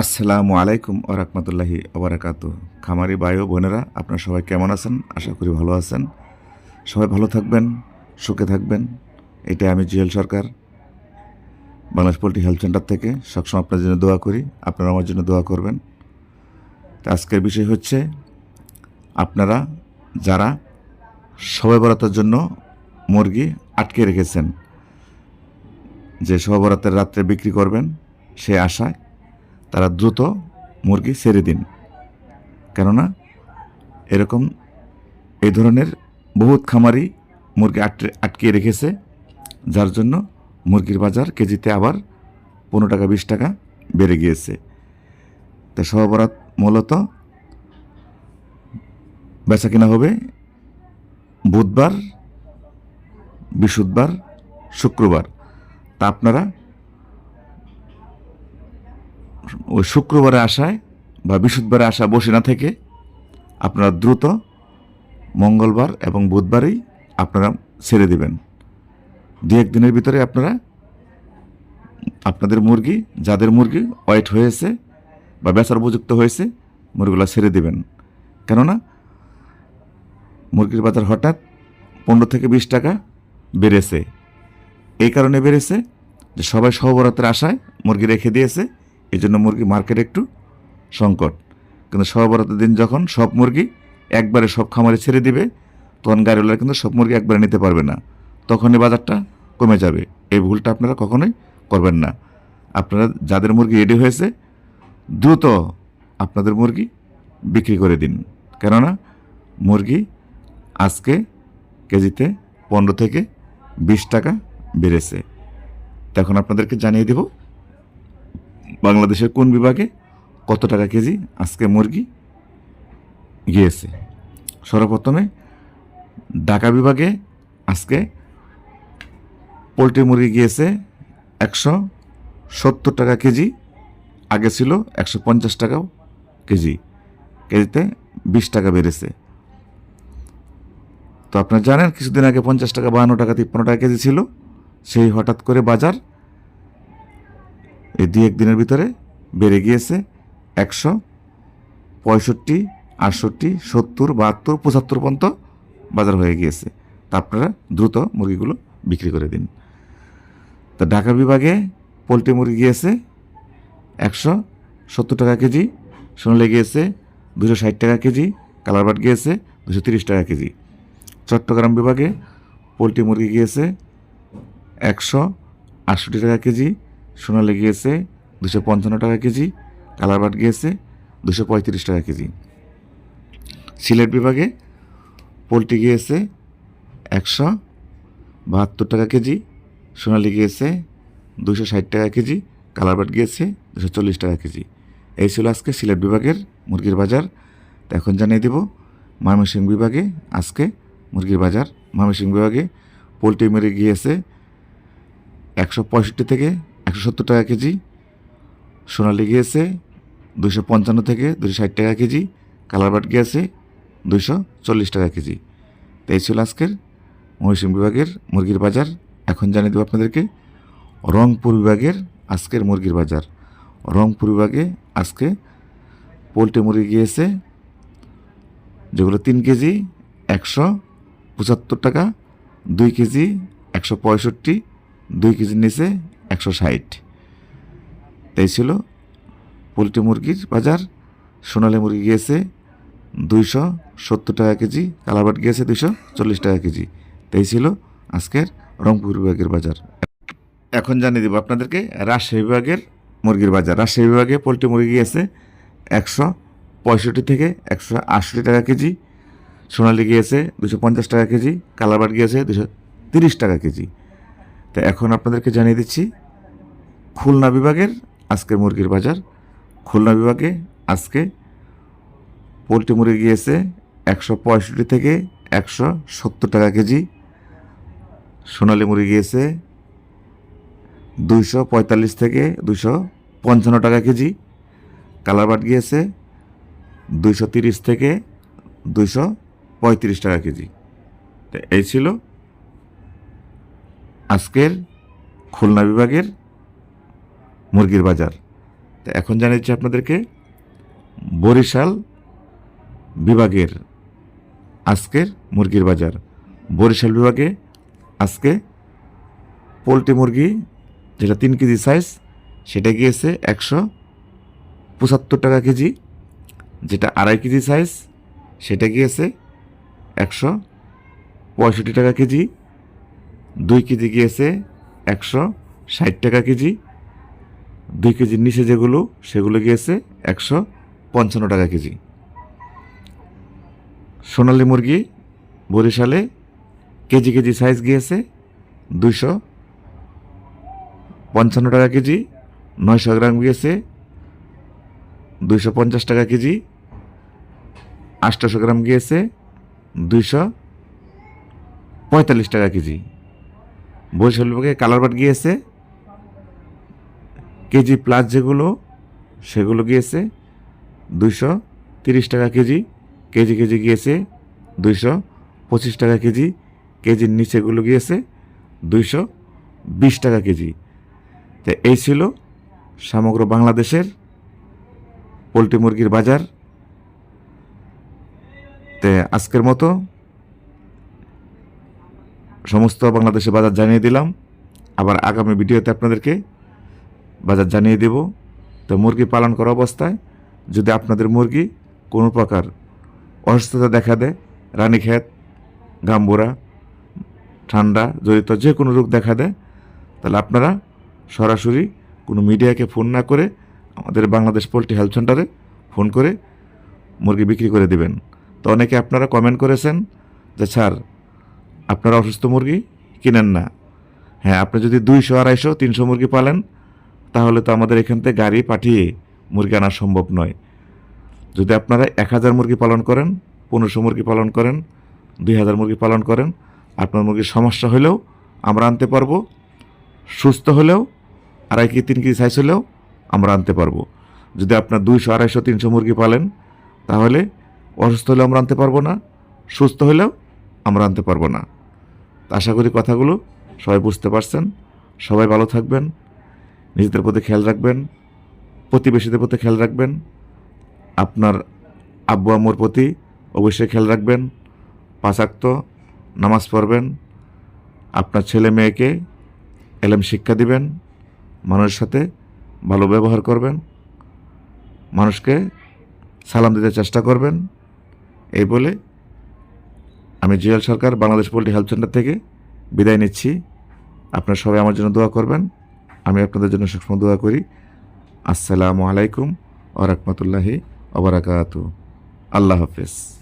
আসসালামু আলাইকুম ও রহমতুল্লাহি ওবরাকাত খামারি ভাই ও বোনেরা, আপনারা সবাই কেমন আছেন? আশা করি ভালো আছেন। সবাই ভালো থাকবেন, সুখে থাকবেন। এটা আমি Jewel Sarkar, Bangladesh poultry health centre থেকে। সবসময় আপনার জন্য দোয়া করি, আপনারা আমার জন্য দোয়া করবেন। আজকের বিষয় হচ্ছে, আপনারা যারা সবাই বরাতের জন্য মুরগি আটকে রেখেছেন, যে সবাই বরাতের রাত্রে বিক্রি করবেন, সে আশায় তারা দ্রুত মুরগি ছেড়ে দিন। কেননা এরকম এই ধরনের বহুত খামারি মুরগি আটকে, আটকিয়ে রেখেছে, যার জন্য মুরগির বাজার কেজিতে আবার পনেরো টাকা, বিশ টাকা বেড়ে গিয়েছে। তা সহবরাত মূলত বেচা কিনা হবে বুধবার, বৃহস্পতিবার, শুক্রবার। তা আপনারা ওই শুক্রবারে আসায় বা বৃহস্পতিবারে আসা বসে না থেকে আপনারা দ্রুত মঙ্গলবার এবং বুধবারেই আপনারা ছেড়ে দেবেন। দু এক দিনের ভিতরে আপনারা আপনাদের মুরগি, যাদের মুরগি ওয়েট হয়েছে বা বেচার উপযুক্ত হয়েছে, মুরগিগুলো ছেড়ে দেবেন। কেননা মুরগির বাজার হঠাৎ পনেরো থেকে বিশ টাকা বেড়েছে। এই কারণে বেড়েছে যে সবাই সহবরাতের আশায় মুরগি রেখে দিয়েছে। এই জন্য মুরগি মার্কেট একটু সংকট। কিন্তু সহবরাতের দিন যখন সব মুরগি একবারে সব খামারে ছেড়ে দিবে, তখন গাড়িওয়ালা কিন্তু সব মুরগি একবারে নিতে পারবে না। তখনই বাজারটা কমে যাবে। এই ভুলটা আপনারা কখনোই করবেন না। আপনারা যাদের মুরগি রেডি হয়েছে, দ্রুত আপনাদের মুরগি বিক্রি করে দিন। কেননা মুরগি আজকে কেজিতে পনেরো থেকে বিশ টাকা বেড়েছে। তখন আপনাদেরকে জানিয়ে দেব বাংলাদেশের কোন বিভাগে কত টাকা কেজি আজকে মুরগি গিয়েছে? সর্বপ্রথমে ঢাকা বিভাগে আজকে পোলট্রি মুরগি গিয়েছে একশো সত্তর টাকা কেজি, আগে ছিল একশো পঞ্চাশ টাকাও কেজি, কেজিতে বিশ টাকা বেড়েছে। তো আপনারা জানেন কিছুদিন আগে পঞ্চাশ টাকা, বাহান্ন টাকা, তিপ্পান্ন টাকা কেজি ছিল, সেই হঠাৎ করে বাজার এই দুই এক দিনের ভিতরে বেড়ে গিয়েছে একশো পঁয়ষট্টি, আটষট্টি, সত্তর, বাহাত্তর, পঁচাত্তর পর্যন্ত বাজার হয়ে গিয়েছে। তা আপনারা দ্রুত মুরগিগুলো বিক্রি করে দিন। তা ঢাকা বিভাগে পোলট্রি মুরগি গিয়েছে একশো সত্তর টাকা কেজি, সোনালি গিয়েছে দুশো ষাট টাকা কেজি কালারবাট গিয়েছে দুশো তিরিশ টাকা কেজি। চট্টগ্রাম বিভাগে পোলট্রি মুরগি গিয়েছে একশো আটষট্টি টাকা কেজি সোনালি গিয়েছে দুশো পঞ্চান্ন টাকা কেজি কালারবাট গিয়েছে দুশো পঁয়ত্রিশ টাকা কেজি। সিলেট বিভাগে পোলট্রি গিয়েছে একশো বাহাত্তর টাকা কেজি সোনালি গিয়েছে দুশো ষাট টাকা কেজি কালারবাট গিয়েছে দুশো চল্লিশ টাকা কেজি। এই ছিল আজকে সিলেট বিভাগের মুরগির বাজার। তো এখন জানিয়ে দেব, ময়মনসিংহ বিভাগে আজকে মুরগির বাজার। ময়মনসিংহ বিভাগে পোলট্রি মেরে গিয়েছে একশো পঁয়ষট্টি থেকে একশো সত্তর টাকা কেজি, সোনালি গিয়েছে দুশো পঞ্চান্ন থেকে দুশো ষাট টাকা কেজি কালারবাট গিয়েছে দুশো চল্লিশ টাকা কেজি। তো এই ছিল আজকের ময়মনসিংহ বিভাগের মুরগির বাজার। এখন জানিয়ে দেবো আপনাদেরকে রংপুর বিভাগের আজকের মুরগির বাজার। রংপুর বিভাগে আজকে পোলট্রি মুরগি গিয়েছে যেগুলো তিন কেজি, একশো পঁচাত্তর টাকা, দুই কেজি, একশো পঁয়ষট্টি, দুই কেজির নিচে একশো ষাট। তাই ছিল পোলট্রি মুরগির বাজার। সোনালি মুরগি গিয়েছে দুইশো সত্তর টাকা কেজি, কালাবাট গিয়েছে দুইশো চল্লিশ টাকা কেজি। তাই ছিল আজকের রংপুর বিভাগের বাজার। এখন জানিয়ে দেবো আপনাদেরকে রাজশাহী বিভাগের মুরগির বাজার। রাজশাহী বিভাগে পোলট্রি মুরগি গিয়েছে একশো পঁয়ষট্টি থেকে একশো আশি টাকা কেজি। সোনালি গিয়েছে দুশো পঞ্চাশ টাকা কেজি কালারবাট গিয়েছে দুশো তিরিশ টাকা কেজি। তো এখন আপনাদেরকে জানিয়ে দিচ্ছি, খুলনা বিভাগের আজকের মুরগির বাজার। খুলনা বিভাগে আজকে পোলট্রি মুরগি গিয়েছে একশো পঁয়ষট্টি থেকে একশো সত্তর টাকা কেজি। সোনালি মুরগি গিয়েছে দুইশো পঁয়তাল্লিশ থেকে দুশো পঞ্চান্ন টাকা কেজি। কালারবাট গিয়েছে দুইশো তিরিশ থেকে দুইশো পঁয়ত্রিশ টাকা কেজি। তো এই ছিল আজকের খুলনা বিভাগের মুরগির বাজার। তো এখন জানিয়েছি আপনাদেরকে, বরিশাল বিভাগের আজকের মুরগির বাজার। বরিশাল বিভাগে আজকে পোলট্রি মুরগি, যেটা তিন কেজি সাইজ সেটা গিয়েছে একশো পঁচাত্তর টাকা কেজি। যেটা আড়াই কেজি সাইজ সেটা গিয়েছে একশো পঁয়ষট্টি টাকা কেজি। দুই কেজি গিয়েছে একশো ষাট টাকা কেজি। দুই কেজির নিচে যেগুলো, সেগুলো গিয়েছে একশো পঞ্চান্ন টাকা কেজি। সোনালী মুরগি বরিশালে কেজি কেজি সাইজ গিয়েছে দুইশো পঞ্চান্ন টাকা কেজি, নয়শো গ্রাম গিয়েছে দুইশো পঞ্চাশ টাকা কেজি আটশোশো গ্রাম গিয়েছে দুইশো পঁয়তাল্লিশ টাকা কেজি। বরিশাল বিভাগে কালারবাট গিয়েছে। কেজি প্লাস যেগুলো, সেগুলো গিয়েছে দুইশো তিরিশ টাকা কেজি কেজি কেজি গিয়েছে দুইশো পঁচিশ টাকা কেজি, কেজির নিচেগুলো গিয়েছে দুইশো বিশ টাকা কেজি। তো এই ছিল সমগ্র বাংলাদেশের পোলট্রি মুরগির বাজার। তে আজকের মতো সমস্ত বাংলাদেশে বাজার জানিয়ে দিলাম। আবার আগামী ভিডিওতে আপনাদেরকে বাজার জানিয়ে দেব। তো মুরগি পালন করা অবস্থায় যদি আপনাদের মুরগি কোনো প্রকার অসুস্থতা দেখা দেয় রানীক্ষেত গাম্বুরা, ঠান্ডা, জড়িত যে কোনো রোগ দেখা দেয়, তাহলে আপনারা সরাসরি কোনো মিডিয়াকে ফোন না করে আমাদের বাংলাদেশ পোলট্রি হেলথ সেন্টারে ফোন করে মুরগি বিক্রি করে দিবেন। তো অনেকে আপনারা কমেন্ট করেছেন যে, স্যার আপনারা অসুস্থ মুরগি কিনেন না। হ্যাঁ আপনি যদি দুইশো, আড়াইশো, তিনশো মুরগি পালেন, তাহলে তো আমাদের এখান থেকে গাড়ি পাঠিয়ে মুরগি আনা সম্ভব নয়। যদি আপনারা এক হাজার মুরগি পালন করেন, পনেরোশো মুরগি পালন করেন, দুই হাজার মুরগি পালন করেন, আপনার মুরগির সমস্যা হলেও আমরা আনতে পারব, সুস্থ হলেও, আড়াই কেজি, তিন কেজি সাইজ হলেও আমরা আনতে পারব। যদি আপনার দুইশো, আড়াইশো, তিনশো মুরগি পালেন, তাহলে অসুস্থ হলেও আমরা আনতে পারব না, সুস্থ হলেও আমরা আনতে পারব না। আশা করি কথাগুলো সবাই বুঝতে পারছেন। সবাই ভালো থাকবেন, নিজেদের প্রতি খেয়াল রাখবেন, প্রতিবেশীদের প্রতি খেয়াল রাখবেন, আপনার আব্বু আম্মুর প্রতি অবশ্যই খেয়াল রাখবেন, পাঁচাক্ত নামাজ পড়বেন, আপনার ছেলে মেয়েকে এলেম শিক্ষা দিবেন, মানুষের সাথে ভালো ব্যবহার করবেন, মানুষকে সালাম দিতে চেষ্টা করবেন, এই বলে আমি Jewel Sarkar, Bangladesh poultry health centre থেকে বিদায় নিচ্ছি। আপনারা সবাই আমার জন্য দোয়া করবেন। আমি আপনাদের জন্য সবসময় দোয়া করি। আসসালামু আলাইকুম ও রহমতুল্লাহি ওবরাকাত আল্লাহ হাফেজ।